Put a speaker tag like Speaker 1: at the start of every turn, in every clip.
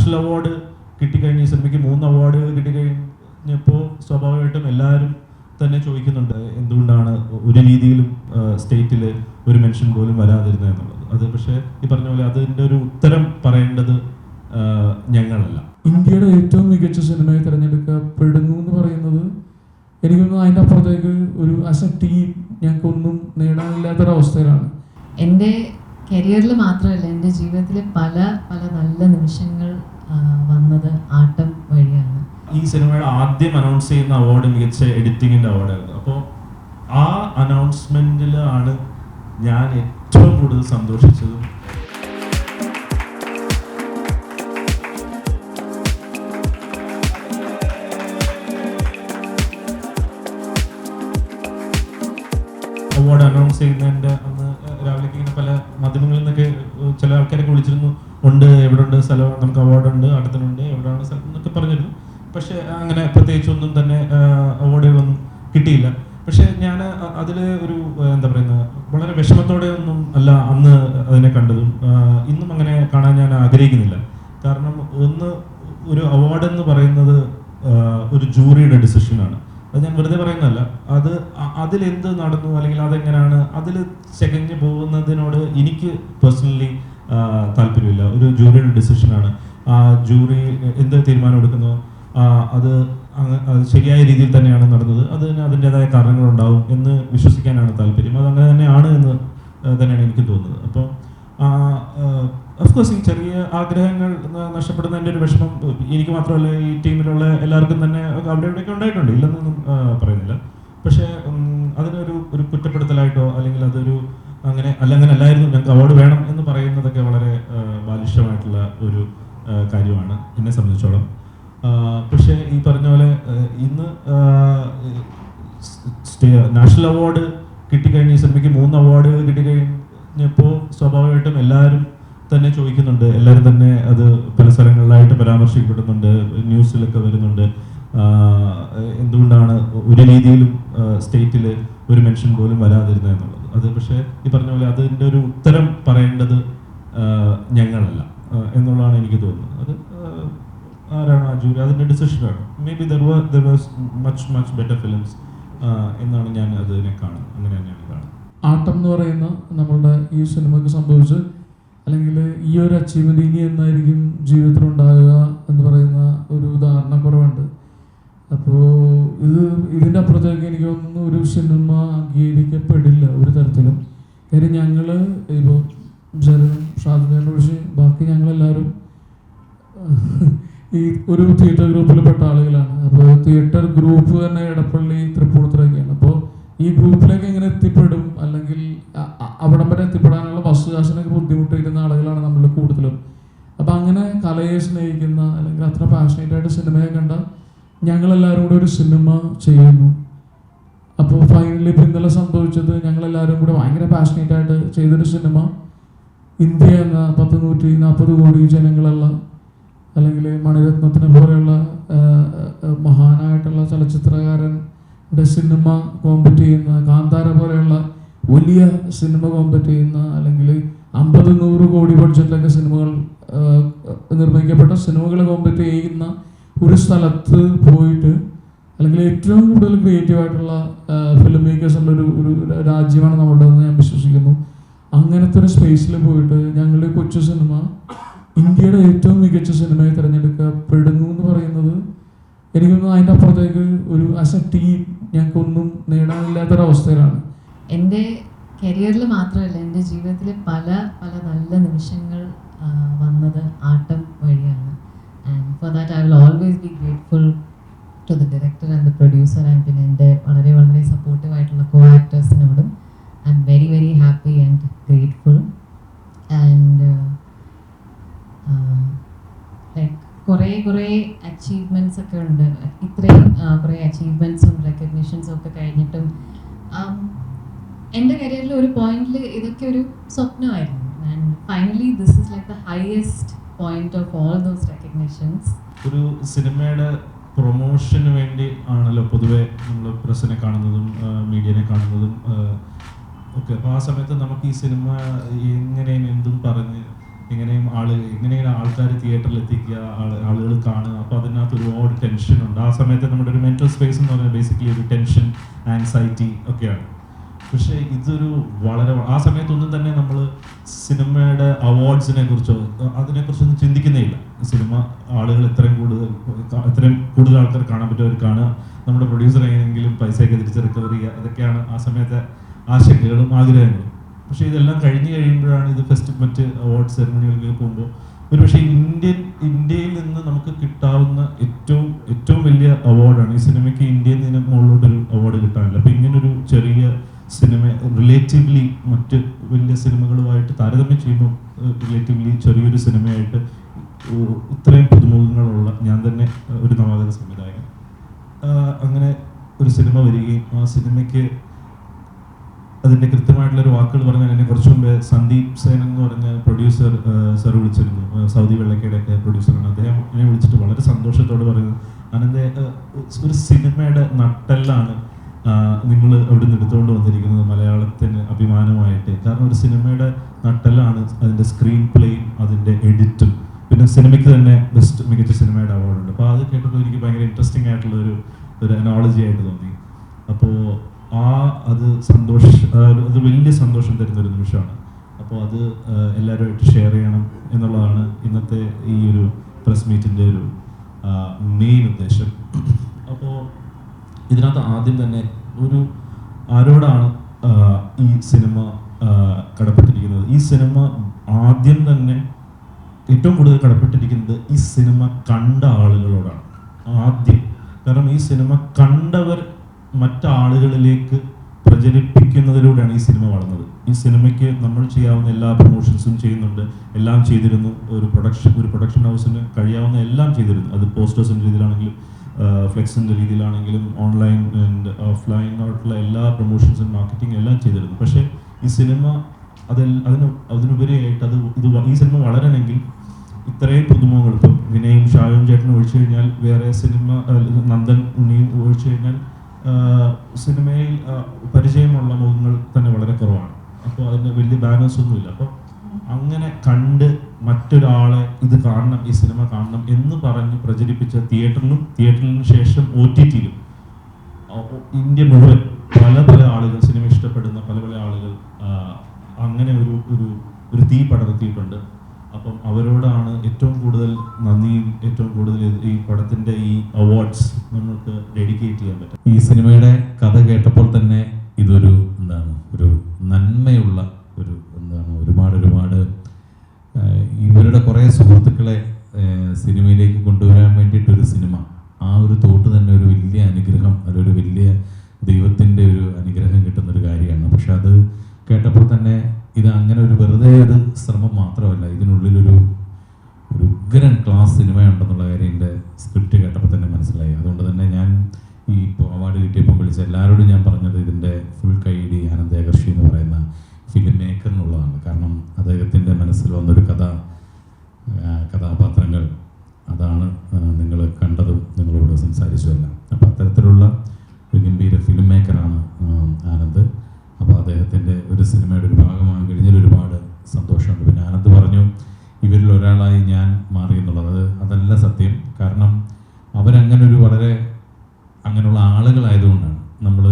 Speaker 1: National award കിട്ടിക്കഴിഞ്ഞ ഈ സിനിമയ്ക്ക് മൂന്ന് അവാർഡുകൾ കിട്ടിക്കഴിഞ്ഞപ്പോൾ സ്വാഭാവികമായിട്ടും എല്ലാവരും തന്നെ ചോദിക്കുന്നുണ്ട് എന്തുകൊണ്ടാണ് ഒരു രീതിയിലും സ്റ്റേറ്റിൽ ഒരു മെൻഷൻ പോലും വരാതിരുന്നത് എന്നുള്ളത്. അത് പക്ഷേ ഈ പറഞ്ഞ പോലെ അതിന്റെ ഒരു ഉത്തരം പറയേണ്ടത് ഞങ്ങളല്ല.
Speaker 2: ഇന്ത്യയുടെ ഏറ്റവും മികച്ച സിനിമയെ തിരഞ്ഞെടുക്കപ്പെടുന്നു എന്ന് പറയുന്നത് എനിക്കൊന്നും അതിന്റെ അപ്പുറത്തേക്ക് ഒരു ആസ് എ ടീം ഞങ്ങൾക്കൊന്നും നേടാനില്ലാത്തൊരവസ്ഥയിലാണ്.
Speaker 3: എന്റെ കരിയറിൽ മാത്രമല്ല എന്റെ ജീവിതത്തിലെ പല പല നല്ല നിമിഷങ്ങൾ വന്നത് ആട്ടം വഴിയാണ്.
Speaker 1: ഈ സിനിമയുടെ ആദ്യം അനൗൺസ് ചെയ്യുന്ന അവാർഡ് മികച്ച എഡിറ്റിങ്ങിന്റെ അവാർഡായിരുന്നു അപ്പോൾ ആ അനൗൺസ്മെന്റിൽ ആണ് ഞാൻ ഏറ്റവും കൂടുതൽ സന്തോഷിച്ചത്. അവാർഡ് അനൗൺസ് ചെയ്യുന്നതിന്റെ അന്ന് രാവിലേക്ക് ഇങ്ങനെ പല മാധ്യമങ്ങളിൽ നിന്നൊക്കെ ചില ആൾക്കാരൊക്കെ വിളിച്ചിരുന്നു ഉണ്ട് എവിടെ ഉണ്ട് സ്ഥലം നമുക്ക് അവാർഡ് ഉണ്ട് അടുത്തിനുണ്ട് എവിടെയാണ് സ്ഥലം എന്നൊക്കെ പറഞ്ഞിരുന്നു. പക്ഷെ അങ്ങനെ പ്രത്യേകിച്ചൊന്നും തന്നെ അവാർഡുകളൊന്നും കിട്ടിയില്ല. പക്ഷെ ഞാൻ അതിൽ ഒരു എന്താ പറയുന്നത് വളരെ വിഷമത്തോടെ ഒന്നും അല്ല അന്ന് അതിനെ കണ്ടതും. ഇന്നും അങ്ങനെ കാണാൻ ഞാൻ ആഗ്രഹിക്കുന്നില്ല. കാരണം ഒന്ന് ഒരു അവാർഡ് എന്ന് പറയുന്നത് ഒരു ജൂറിയുടെ ഡിസിഷനാണ് അത് ഞാൻ വെറുതെ പറയുന്നതല്ല. അത് അതിലെന്ത് നടന്നു അല്ലെങ്കിൽ അതെങ്ങനെയാണ് അതിൽ ചെകഞ്ഞു പോകുന്നതിനോട് എനിക്ക് പേഴ്സണലി താല്പര്യമില്ല. ഒരു ജൂറിയുടെ ഡിസിഷനാണ് ആ ജൂറി എന്ത് തീരുമാനം എടുക്കുന്നു? അത് ശരിയായ രീതിയിൽ തന്നെയാണ് നടന്നത്. അതിന് അതിന്റെതായ കാരണങ്ങളുണ്ടാവും എന്ന് വിശ്വസിക്കാനാണ് താല്പര്യം അത് അങ്ങനെ തന്നെയാണ് എന്ന് ആ, തന്നെയാണ് എനിക്ക് തോന്നുന്നത് അപ്പോൾ അഫ്കോഴ്സ് ചെറിയ ആഗ്രഹങ്ങൾ നഷ്ടപ്പെടുന്നതിന്റെ ഒരു വിഷമം എനിക്ക് മാത്രമല്ല ഈ ടീമിലുള്ള എല്ലാവർക്കും തന്നെ അവിടെ ഇവിടെയൊക്കെ ഉണ്ടായിട്ടുണ്ട്. ഇല്ലെന്നൊന്നും പറയുന്നില്ല. പക്ഷേ അതിനൊരു ഒരു കുറ്റപ്പെടുത്തലായിട്ടോ അല്ലെങ്കിൽ അതൊരു അങ്ങനെ അല്ല അങ്ങനെ അല്ലായിരുന്നു ഞങ്ങൾക്ക് അവാർഡ് വേണം എന്ന് പറയുന്നതൊക്കെ വളരെ ബാലിഷ്യമായിട്ടുള്ള ഒരു കാര്യമാണ് എന്നെ സംബന്ധിച്ചോളം. പക്ഷേ ഈ പറഞ്ഞ പോലെ ഇന്ന് നാഷണൽ അവാർഡ് കിട്ടിക്കഴിഞ്ഞ് സിനിമയ്ക്ക് മൂന്ന് അവാർഡുകൾ കിട്ടിക്കഴിഞ്ഞപ്പോൾ സ്വാഭാവികമായിട്ടും എല്ലാവരും തന്നെ ചോദിക്കുന്നുണ്ട്. എല്ലാവരും തന്നെ അത് പല സ്ഥലങ്ങളിലായിട്ട് പരാമർശിക്കപ്പെടുന്നുണ്ട്. ന്യൂസിലൊക്കെ വരുന്നുണ്ട്. എന്തുകൊണ്ടാണ് ഒരു രീതിയിലും സ്റ്റേറ്റിൽ ഒരു മെൻഷൻ പോലും വരാതിരുന്നത് എന്നുള്ളത്? അത് പക്ഷേ ഈ പറഞ്ഞ പോലെ അതിന്റെ ഒരു ഉത്തരം പറയേണ്ടത് ഞങ്ങളല്ല എന്നുള്ളതാണ് എനിക്ക് തോന്നുന്നത്. അത് ആരാണ് ആ ജൂരി അതിന്റെ ഡിസിഷനാണ്. Maybe there there was much much better films എന്നാണ് ഞാൻ അതിനെ കാണുന്നത്. അങ്ങനെ തന്നെയാണ് കാണുന്നത്.
Speaker 2: ആട്ടം എന്ന് പറയുന്ന നമ്മളുടെ ഈ സിനിമയ്ക്ക് സംഭവിച്ച് അല്ലെങ്കിൽ ഈ ഒരു അച്ചീവ്മെന്റ് ഇനി എന്നായിരിക്കും ജീവിതത്തിൽ ഉണ്ടാകുക എന്ന് പറയുന്ന ഒരു ഉദാഹരണം ധാരണക്കുറവുണ്ട് അപ്പോൾ ഇത് ഇതിന്റെ അപ്പുറത്തേക്ക് എനിക്ക് തോന്നുന്നു ഒരു സിനിമ അംഗീകരിക്കപ്പെടില്ല ഒരു തരത്തിലും. കാര്യം ഞങ്ങൾ ഇപ്പോൾ ജനനും ഷാജുനെ കുറിച്ച് ബാക്കി ഞങ്ങളെല്ലാവരും ഈ ഒരു തിയേറ്റർ ഗ്രൂപ്പിൽപ്പെട്ട ആളുകളാണ്. അപ്പോൾ തിയേറ്റർ ഗ്രൂപ്പ് തന്നെ എടപ്പള്ളി തൃപ്പൂണിത്തുറയൊക്കെയാണ് അപ്പോൾ ഈ ഗ്രൂപ്പിലേക്ക് എങ്ങനെ എത്തിപ്പെടും? അല്ലെങ്കിൽ അവിടം വരെ എത്തിപ്പെടാനുള്ള ബസ് ബുദ്ധിമുട്ടിയിരുന്ന ആളുകളാണ് നമ്മൾ കൂടുതലും. അപ്പം അങ്ങനെ കലയെ സ്നേഹിക്കുന്ന അല്ലെങ്കിൽ അത്ര പാഷനേറ്റ് ആയിട്ട് സിനിമയെ കണ്ട ഞങ്ങളെല്ലാവരും കൂടെ ഒരു സിനിമ ചെയ്യുന്നു. അപ്പോൾ ഫൈനലി ഇപ്പം ഇന്നലെ സംഭവിച്ചത് ഞങ്ങളെല്ലാവരും കൂടെ ഭയങ്കര പാഷനേറ്റ് ആയിട്ട് ചെയ്തൊരു സിനിമ ഇന്ത്യ എന്ന പത്ത് നൂറ്റി നാൽപ്പത് കോടി ജനങ്ങളുള്ള അല്ലെങ്കിൽ മണിരത്നത്തിനെ പോലെയുള്ള മഹാനായിട്ടുള്ള ചലച്ചിത്രകാരന്റെ സിനിമ കോമ്പറ്റ് ചെയ്യുന്ന കാന്താര പോലെയുള്ള വലിയ സിനിമ കോമ്പറ്റ് ചെയ്യുന്ന അല്ലെങ്കിൽ അമ്പത് നൂറ് കോടി ബഡ്ജറ്റിലൊക്കെ സിനിമകൾ നിർമ്മിക്കപ്പെട്ട സിനിമകൾ കോമ്പറ്റ് ചെയ്യുന്ന ഒരു സ്ഥലത്ത് പോയിട്ട് അല്ലെങ്കിൽ ഏറ്റവും കൂടുതൽ ക്രിയേറ്റീവായിട്ടുള്ള ഫിലിം മേക്കേഴ്സ് ഉള്ള ഒരു ഒരു രാജ്യമാണ് നമ്മുടെ എന്ന് ഞാൻ വിശ്വസിക്കുന്നു. അങ്ങനത്തെ ഒരു സ്പേസിൽ പോയിട്ട് ഞങ്ങളുടെ കൊച്ചു സിനിമ ഇന്ത്യയുടെ ഏറ്റവും മികച്ച സിനിമയെ തിരഞ്ഞെടുക്കപ്പെടുന്നു എന്ന് പറയുന്നത് എനിക്കൊന്നും അതിന്റെ അപ്പുറത്തേക്ക് ഒരു ആസ് ഞങ്ങൾക്കൊന്നും നേടാനില്ലാത്തൊരവസ്ഥയിലാണ്.
Speaker 3: എന്റെ കരിയറിൽ മാത്രമല്ല എന്റെ ജീവിതത്തിലെ പല പല നല്ല നിമിഷങ്ങൾ വന്നത് ആട്ടം വഴിയാണ്. And for that I will always be grateful to the director and the producer and പിന്നെ എന്റെ വളരെ വളരെ സപ്പോർട്ടീവ് ആയിട്ടുള്ള കോ ആക്ടേഴ്സിനോടും I am very very happy and grateful and കുറേ കുറേ അച്ചീവ്മെന്റ്സ് ഒക്കെ ഉണ്ട്. ഇത്രയും കുറേ അച്ചീവ്മെന്റ്സും റെക്കഗ്നീഷൻസും ഒക്കെ കഴിഞ്ഞിട്ടും എന്റെ കരിയറിൽ ഒരു പോയിന്റിൽ ഇതൊക്കെ ഒരു സ്വപ്നമായിരുന്നു. And finally this is like the highest point of all those recognitions
Speaker 1: ഒരു സിനിമയുടെ പ്രൊമോഷന് വേണ്ടി ആണല്ലോ പൊതുവെ നമ്മൾ പ്രസിനെ കാണുന്നതും മീഡിയനെ കാണുന്നതും ഒക്കെ. അപ്പോൾ ആ സമയത്ത് നമുക്ക് ഈ സിനിമ എങ്ങനെയും എന്തും പറഞ്ഞ് എങ്ങനെയും ആൾ എങ്ങനെയും ആൾക്കാർ തിയേറ്ററിൽ എത്തിക്കുക ആള്- ആളുകൾ കാണുക. അപ്പോൾ അതിനകത്ത് ഒരുപാട് ടെൻഷൻ ഉണ്ട്. ആ സമയത്ത് നമ്മുടെ ഒരു മെന്റൽ സ്പേസ് എന്ന് പറയുന്നത് ബേസിക്കലി ഒരു ടെൻഷൻ ആൻസൈറ്റി ഒക്കെയാണ്. പക്ഷേ ഇതൊരു വളരെ ആ സമയത്തൊന്നും തന്നെ നമ്മൾ സിനിമയുടെ അവാർഡ്സിനെ കുറിച്ചോ അതിനെക്കുറിച്ചൊന്നും ചിന്തിക്കുന്നേ ഇല്ല സിനിമ ആളുകൾ ഇത്രയും കൂടുതൽ ഇത്രയും കൂടുതൽ ആൾക്കാർ കാണാൻ പറ്റുമവർ കാണുക നമ്മുടെ പ്രൊഡ്യൂസർ എങ്ങനെയെങ്കിലും പൈസയൊക്കെ തിരിച്ച് റിക്കവർ ചെയ്യുക. ഇതൊക്കെയാണ് ആ സമയത്തെ ആശങ്കകളും ആഗ്രഹങ്ങളും. പക്ഷേ ഇതെല്ലാം കഴിഞ്ഞു കഴിയുമ്പോഴാണ് ഇത് ഫെസ്റ്റ് മറ്റ് അവാർഡ് സെറമണികളിലേക്ക് പോകുമ്പോൾ ഒരു പക്ഷേ ഇന്ത്യൻ ഇന്ത്യയിൽ നിന്ന് നമുക്ക് കിട്ടാവുന്ന ഏറ്റവും ഏറ്റവും വലിയ അവാർഡാണ് ഈ സിനിമയ്ക്ക് ഇന്ത്യയിൽ നിന്ന് മുകളിലോട്ടൊരു അവാർഡ് കിട്ടാനില്ല. അപ്പം ഇങ്ങനൊരു ചെറിയ സിനിമ റിലേറ്റീവ്ലി മറ്റ് വലിയ സിനിമകളുമായിട്ട് താരതമ്യം ചെയ്യുമ്പോൾ റിലേറ്റീവ്ലി ചെറിയൊരു സിനിമയായിട്ട് ഇത്രയും പുതുമുഖങ്ങളുള്ള ഞാൻ തന്നെ ഒരു നവാഗത സംവിധായകൻ. അങ്ങനെ ഒരു സിനിമ വരികയും ആ സിനിമയ്ക്ക് അതിന്റെ കൃത്യമായിട്ടുള്ളൊരു വാക്കുകൾ പറഞ്ഞാൽ എന്നെ കുറച്ചു മുമ്പേ സന്ദീപ് സേൻ എന്ന് പറഞ്ഞ പ്രൊഡ്യൂസർ സർ വിളിച്ചിരുന്നു. സൗദി വെള്ളക്കയുടെ ഒക്കെ പ്രൊഡ്യൂസറാണ് അദ്ദേഹം എന്നെ വിളിച്ചിട്ട് വളരെ സന്തോഷത്തോടെ പറയുന്നു. അനന്ത ഒരു സിനിമയുടെ നട്ടെല്ലാണ് നിങ്ങൾ അവിടെ നിന്ന് എടുത്തുകൊണ്ട് വന്നിരിക്കുന്നത് മലയാളത്തിന് അഭിമാനമായിട്ട്. കാരണം ഒരു സിനിമയുടെ നട്ടലാണ് അതിന്റെ സ്ക്രീൻ പ്ലേയും അതിന്റെ എഡിറ്റും പിന്നെ സിനിമയ്ക്ക് തന്നെ ബെസ്റ്റ് മികച്ച സിനിമയുടെ അവാർഡുണ്ട് അപ്പോൾ അത് കേട്ടപ്പോൾ എനിക്ക് ഭയങ്കര ഇൻട്രസ്റ്റിംഗ് ആയിട്ടുള്ള ഒരു ഒരു അനോളജി ആയിട്ട് തോന്നി. അപ്പോൾ ആ അത് സന്തോഷ അത് വലിയ സന്തോഷം തരുന്ന ഒരു നിമിഷമാണ്. അപ്പോൾ അത് എല്ലാവരുമായിട്ട് ഷെയർ ചെയ്യണം എന്നുള്ളതാണ് ഇന്നത്തെ ഈ ഒരു പ്രസ് മീറ്റിന്റെ ഒരു മെയിൻ ഉദ്ദേശം. അപ്പോൾ ഇതിനകത്ത് ആദ്യം തന്നെ ഒരു ആരോടാണ് ഈ സിനിമ കടപ്പെട്ടിരിക്കുന്നത്? ഈ സിനിമ ആദ്യം തന്നെ ഏറ്റവും കൂടുതൽ കടപ്പെട്ടിരിക്കുന്നത് ഈ സിനിമ കണ്ട ആളുകളോടാണ്. ആദ്യം. കാരണം ഈ സിനിമ കണ്ടവർ മറ്റാളുകളിലേക്ക് പ്രചരിപ്പിക്കുന്നതിലൂടെയാണ് ഈ സിനിമ വളർന്നത്. ഈ സിനിമയ്ക്ക് നമ്മൾ ചെയ്യാവുന്ന എല്ലാ പ്രൊമോഷൻസും ചെയ്യുന്നുണ്ട്. എല്ലാം ചെയ്തിരുന്നു. ഒരു പ്രൊഡക്ഷൻ ഒരു പ്രൊഡക്ഷൻ ഹൗസിന് കഴിയാവുന്ന എല്ലാം ചെയ്തിരുന്നു. അത് പോസ്റ്റേഴ്സിന്റെ രീതിയിലാണെങ്കിലും ഫ്ലെക്സിന്റെ രീതിയിലാണെങ്കിലും ഓൺലൈൻ ആൻഡ് ഓഫ്ലൈൻ ആയിട്ടുള്ള എല്ലാ പ്രൊമോഷൻസും മാർക്കറ്റിംഗ് എല്ലാം ചെയ്തിരുന്നു. പക്ഷേ ഈ സിനിമ അതിൽ അതിന് അതിനുപരിയായിട്ട് അത് ഇത് ഈ സിനിമ വളരണമെങ്കിൽ ഇത്രയും പുതുമുഖങ്ങൾ ഇപ്പം വിനയും ഷായും ചേട്ടനും ഒഴിച്ചു കഴിഞ്ഞാൽ വേറെ സിനിമ നന്ദൻ ഉണ്ണിയും ഒഴിച്ചു കഴിഞ്ഞാൽ സിനിമയിൽ പരിചയമുള്ള മുഖങ്ങൾ തന്നെ വളരെ കുറവാണ്. അപ്പോൾ അതിന് വലിയ ബാലൻസ് ഒന്നുമില്ല. അപ്പോൾ അങ്ങനെ കണ്ട് മറ്റൊരാളെ ഇത് കാണണം ഈ സിനിമ കാണണം എന്ന് പറഞ്ഞ് പ്രചരിപ്പിച്ച തിയേറ്ററിലും തിയേറ്ററിന് ശേഷം ഒ ടി ടിയിലും ഇന്ത്യ മുഴുവൻ
Speaker 4: സുഹൃത്തുക്കളെ സിനിമയിലേക്ക് കൊണ്ടുവരാൻ വേണ്ടിയിട്ടൊരു സിനിമ. ആ ഒരു തോട്ട് തന്നെ ഒരു വലിയ അനുഗ്രഹം അതൊരു വലിയ ദൈവത്തിന്റെ ഒരു അനുഗ്രഹം കിട്ടുന്ന ഒരു കാര്യമാണ്. പക്ഷെ അത് കേട്ടപ്പോൾ തന്നെ ഇത് അങ്ങനെ ഒരു വെറുതെ ഒരു ശ്രമം മാത്രമല്ല ഇതിനുള്ളിലൊരു ഒരു ഉഗ്രൻ ക്ലാസ് സിനിമയുണ്ടെന്നുള്ള കാര്യം എന്റെ സ്ക്രിപ്റ്റ് കേട്ടപ്പോൾ തന്നെ മനസ്സിലായി. അതുകൊണ്ട് തന്നെ ഞാൻ ഈ അവാർഡ് കിട്ടിയപ്പോൾ വിളിച്ച എല്ലാവരോടും ഞാൻ പറഞ്ഞത് ഇതിന്റെ ഫുൾ കൈഡി ഡി എന്ന് പറയുന്ന ഫിലിം മേക്കർ എന്നുള്ളതാണ് കാരണം അദ്ദേഹത്തിന്റെ മനസ്സിൽ വന്നൊരു കഥ ആ, കഥാപാത്രങ്ങൾ അതാണ് നിങ്ങൾ കണ്ടതും നിങ്ങളോട് സംസാരിച്ചുമല്ല അപ്പോൾ അത്തരത്തിലുള്ള ഒരു ഗംഭീര ഫിലിം മേക്കറാണ് ആനന്ദ് അപ്പോൾ അദ്ദേഹത്തിന്റെ ഒരു സിനിമയുടെ ഒരു ഭാഗമാകാൻ കഴിഞ്ഞതിൽ ഒരുപാട് സന്തോഷമുണ്ട് പിന്നെ ആനന്ദ് പറഞ്ഞു ഇവരിൽ ഒരാളായി ഞാൻ മാറി എന്നുള്ളത് അത് അതല്ല സത്യം കാരണം അവരങ്ങനെ ഒരു വളരെ അങ്ങനെയുള്ള ആളുകളായതുകൊണ്ടാണ്. നമ്മൾ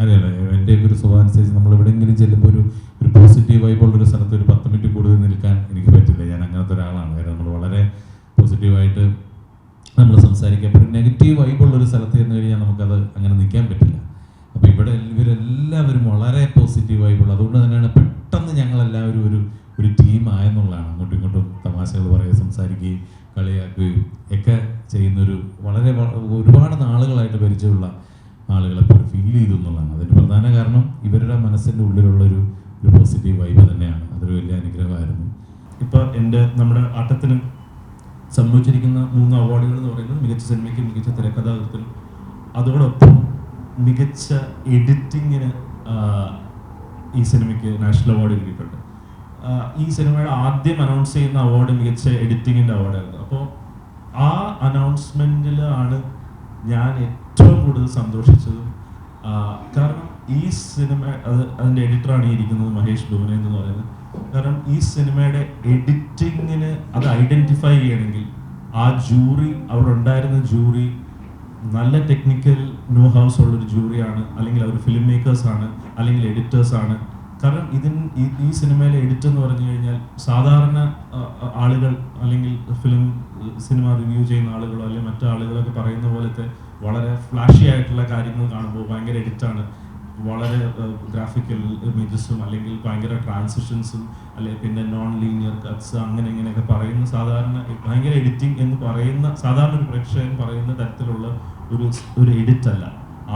Speaker 4: അറിയാലോ എന്റെ ഒരു സ്വഭാവം അനുസരിച്ച് നമ്മൾ എവിടെയെങ്കിലും ചെല്ലുമ്പോൾ ഒരു ഒരു പോസിറ്റീവ് വൈബുള്ള ഒരു സ്ഥലത്ത് ഒരു പത്ത് മിനിറ്റ് കൂടുതൽ നിൽക്കാൻ എനിക്ക് പറ്റില്ല. ഞാൻ അങ്ങനത്തെ ഒരാളാണ്. കാരണം നമ്മൾ വളരെ പോസിറ്റീവായിട്ട് നമ്മൾ സംസാരിക്കുക അപ്പോൾ നെഗറ്റീവ് വൈബുള്ള ഒരു സ്ഥലത്ത് ചെന്ന് കഴിഞ്ഞാൽ നമുക്കത് അങ്ങനെ നിൽക്കാൻ പറ്റില്ല. അപ്പോൾ ഇവിടെ ഇവരെല്ലാവരും വളരെ പോസിറ്റീവ് വൈബുള്ള അതുകൊണ്ട് തന്നെയാണ് പെട്ടെന്ന് ഞങ്ങളെല്ലാവരും ഒരു ഒരു ടീം ആയെന്നുള്ളതാണ്. അങ്ങോട്ടും ഇങ്ങോട്ടും തമാശകൾ പറയുക സംസാരിക്കുകയും കളിയാക്കുകയും ഒക്കെ ചെയ്യുന്നൊരു വളരെ വ- ഒരുപാട് നാളുകളായിട്ട് പരിചയമുള്ള ആളുകളെ പോലെ ഫീൽ ചെയ്തു എന്നുള്ളതാണ്. അതിന് പ്രധാന കാരണം ഇവരുടെ മനസ്സിന്റെ ഉള്ളിലുള്ളൊരു ഒരു പോസിറ്റീവ് വൈബ് തന്നെയാണ്. അതൊരു വലിയ അനുഗ്രഹമായിരുന്നു.
Speaker 1: ഇപ്പോൾ എന്റെ നമ്മുടെ ആട്ടത്തിന് സംഭവിച്ചിരിക്കുന്ന മൂന്ന് അവാർഡുകൾ എന്ന് പറയുന്നത് മികച്ച സിനിമയ്ക്ക് മികച്ച തിരക്കഥാകൃത്തിനും അതോടൊപ്പം മികച്ച എഡിറ്റിങ്ങിന് ഈ സിനിമയ്ക്ക് നാഷണൽ അവാർഡ് കിട്ടിയിട്ടുണ്ട്. ഈ സിനിമയുടെ ആദ്യം അനൗൺസ് ചെയ്യുന്ന അവാർഡ് മികച്ച എഡിറ്റിങ്ങിന്റെ അവാർഡായിരുന്നു അപ്പോൾ ആ അനൗൺസ്മെന്റിലാണ് ഞാൻ ഏറ്റവും കൂടുതൽ സന്തോഷിച്ചതും കാരണം ഈ സിനിമ അത് അതിന്റെ എഡിറ്ററാണ് ഇരിക്കുന്നത് മഹേഷ് ഡോനെ എന്ന് പറയുന്നത്. കാരണം ഈ സിനിമയുടെ എഡിറ്റിങ്ങിന് അത് ഐഡന്റിഫൈ ചെയ്യണമെങ്കിൽ ആ ജൂറി അവിടെ ഉണ്ടായിരുന്ന ജൂറി നല്ല ടെക്നിക്കൽ നോ ഹൗസ് ഉള്ളൊരു ജൂറിയാണ് അല്ലെങ്കിൽ അവർ ഫിലിം മേക്കേഴ്സ് ആണ് അല്ലെങ്കിൽ എഡിറ്റേഴ്സ് ആണ് കാരണം ഇതിൻ ഈ സിനിമയിലെ എഡിറ്റ് എന്ന് പറഞ്ഞു കഴിഞ്ഞാൽ സാധാരണ ആളുകൾ അല്ലെങ്കിൽ ഫിലിം സിനിമ റിവ്യൂ ചെയ്യുന്ന ആളുകളോ അല്ലെങ്കിൽ മറ്റു ആളുകളൊക്കെ പറയുന്ന പോലത്തെ വളരെ ഫ്ലാഷി ആയിട്ടുള്ള കാര്യങ്ങൾ കാണുമ്പോൾ ഭയങ്കര എഡിറ്റാണ് വളരെ ഗ്രാഫിക്കൽ ഇമേജസും അല്ലെങ്കിൽ ഭയങ്കര ട്രാൻസിഷൻസും അല്ലെങ്കിൽ പിന്നെ നോൺ ലീനിയർ കട്ട്സ് അങ്ങനെ ഇങ്ങനെയൊക്കെ പറയുന്ന സാധാരണ ഭയങ്കര എഡിറ്റിംഗ് എന്ന് പറയുന്ന സാധാരണ ഒരു പ്രേക്ഷകൻ പറയുന്ന തരത്തിലുള്ള ഒരു ഒരു എഡിറ്റ് അല്ല.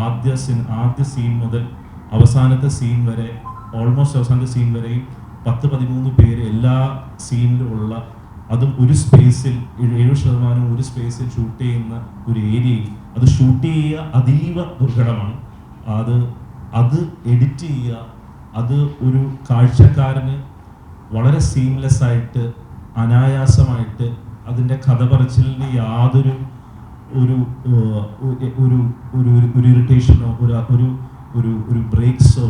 Speaker 1: ആദ്യ സിൻ ആദ്യ സീൻ മുതൽ അവസാനത്തെ സീൻ വരെ ഓൾമോസ്റ്റ് അവസാനത്തെ സീൻ വരെയും പത്ത് പതിമൂന്ന് പേര് എല്ലാ സീനിലും ഉള്ള അതും ഒരു സ്പേസിൽ ഏഴ് ശതമാനം ഒരു സ്പേസിൽ ഷൂട്ട് ചെയ്യുന്ന ഒരു ഏരിയയിൽ അത് ഷൂട്ട് ചെയ്യുക അതീവ ദുർഘടമാണ്. അത് അത് എഡിറ്റ് ചെയ്യുക അത് ഒരു കാഴ്ചക്കാരന് വളരെ സീംലെസ് ആയിട്ട് അനായാസമായിട്ട് അതിന്റെ കഥ പറച്ചിലിന് യാതൊരു ഒരു ഒരു ഒരു ഇറിറ്റേഷനോ ഒരു ഒരു ഒരു ബ്രേക്സോ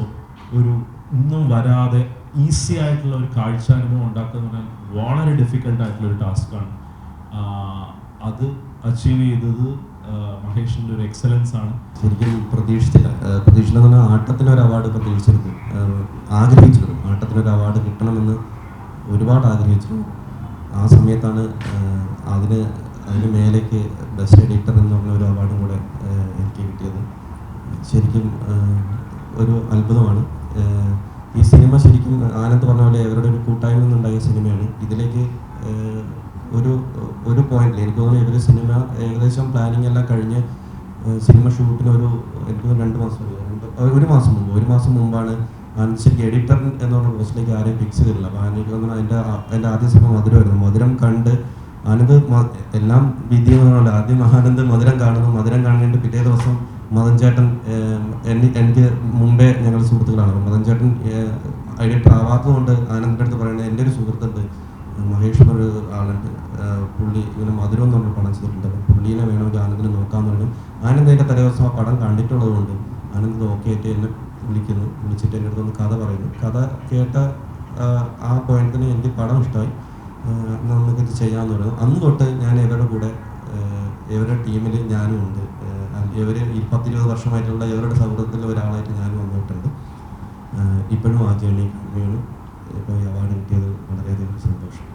Speaker 1: ഒരു ഒന്നും വരാതെ ഈസി ആയിട്ടുള്ള ഒരു കാഴ്ചാനുഭവം ഉണ്ടാക്കുക എന്ന് വളരെ ഡിഫിക്കൽട്ട് ആയിട്ടുള്ള ഒരു ടാസ്ക്കാണ് അത് അച്ചീവ് ചെയ്തത് മഹേഷിന്റെ ഒരു എക്സലൻസ് ആണ്.
Speaker 5: ശരിക്കും പ്രതീക്ഷിച്ചില്ല. പ്രതീക്ഷിച്ചില്ല എന്ന് പറഞ്ഞാൽ ആട്ടത്തിന് ഒരു അവാർഡ് പ്രതീക്ഷിച്ചിരുന്നു. ആഗ്രഹിച്ചിരുന്നു. ആട്ടത്തിനൊരു അവാർഡ് കിട്ടണമെന്ന് ഒരുപാട് ആഗ്രഹിച്ചിരുന്നു. ആ സമയത്താണ് അതിന് അതിന് മേലേക്ക് ബെസ്റ്റ് എഡിറ്റർ എന്ന് പറഞ്ഞ ഒരു അവാർഡും കൂടെ എനിക്ക് കിട്ടിയത്. ശരിക്കും ഒരു അത്ഭുതമാണ്. ഈ സിനിമ ശരിക്കും ആനന്ദ് പറഞ്ഞ പോലെ അവരുടെ ഒരു കൂട്ടായ്മ നിന്നുണ്ടായ സിനിമയാണ്. ഇതിലേക്ക് ഒരു ഒരു പോയിന്റിൽ എനിക്ക് തോന്നുന്നു ഇവർ സിനിമ ഏകദേശം പ്ലാനിങ് എല്ലാം കഴിഞ്ഞ് സിനിമ ഷൂട്ടിന് ഒരു എനിക്ക് രണ്ട് മാസം ഒരു മാസം മുമ്പ് ഒരു മാസം മുമ്പാണ് ശരിക്കും എഡിറ്റർ എന്ന് പറഞ്ഞ പോസ്റ്റിലേക്ക് ആരെയും ഫിക്സ് ചെയ്തിട്ടില്ല. അപ്പോൾ എനിക്ക് തോന്നുന്നു അതിന്റെ അതിന്റെ ആദ്യ സിനിമ മധുരമായിരുന്നു. മധുരം കണ്ട് ആനന്ദ് എല്ലാം വിധി എന്ന് പറഞ്ഞാൽ ആദ്യം ആനന്ദ് മധുരം കാണുന്നു. മധുരം കാണുന്നതിന്റെ പിറ്റേ ദിവസം മദൻ ചേട്ടൻ ഏഹ്, എന്നെ എനിക്ക് മുമ്പേ ഞങ്ങൾ സുഹൃത്തുക്കളാണ്. മദൻചേട്ടൻ മദൻ ചേട്ടൻ എഡിറ്റർ ആവാത്തതുകൊണ്ട് ആനന്ദിന്റെ അടുത്ത് പറയുന്നത് എന്റെ ഒരു സുഹൃത്തുണ്ട് മഹേഷ് എന്നൊരു ആളുണ്ട്. പുള്ളി ഇങ്ങനെ മധുരം എന്ന് പറഞ്ഞ പടം ചെയ്തിട്ടുണ്ട്. പുള്ളീനെ വേണമെങ്കിൽ ആനന്ദിനെ നോക്കാമെന്ന് പറഞ്ഞു. ആനന്ദ് എന്റെ തലേ ദിവസം ആ പടം കണ്ടിട്ടുള്ളത് കൊണ്ട് ആനന്ദ് ഓക്കെ ആയിട്ട് എന്നെ വിളിക്കുന്നു. വിളിച്ചിട്ട് എന്റെ അടുത്തൊന്ന് കഥ പറയുന്നു. കഥ കേട്ട ആ പോയിന്റിന് എനിക്ക് പടം ഇഷ്ടമായി നമുക്കിത് ചെയ്യാമെന്ന് പറഞ്ഞു. അന്ന് തൊട്ട് ഞാൻ ഇവരുടെ കൂടെ ഇവരുടെ ടീമിൽ ഞാനും ഉണ്ട്. ഇവർ പത്തിരുപത് വർഷമായിട്ടുള്ള ഇവരുടെ സൗഹൃദത്തിൽ ഒരാളായിട്ട് ഞാനും വന്നിട്ടുണ്ട്. ഇപ്പോഴും ആ ജേണി കണ്ടിന്യൂ ഇപ്പോൾ ഈ അവാർഡ് കിട്ടിയത് വളരെയധികം സന്തോഷം.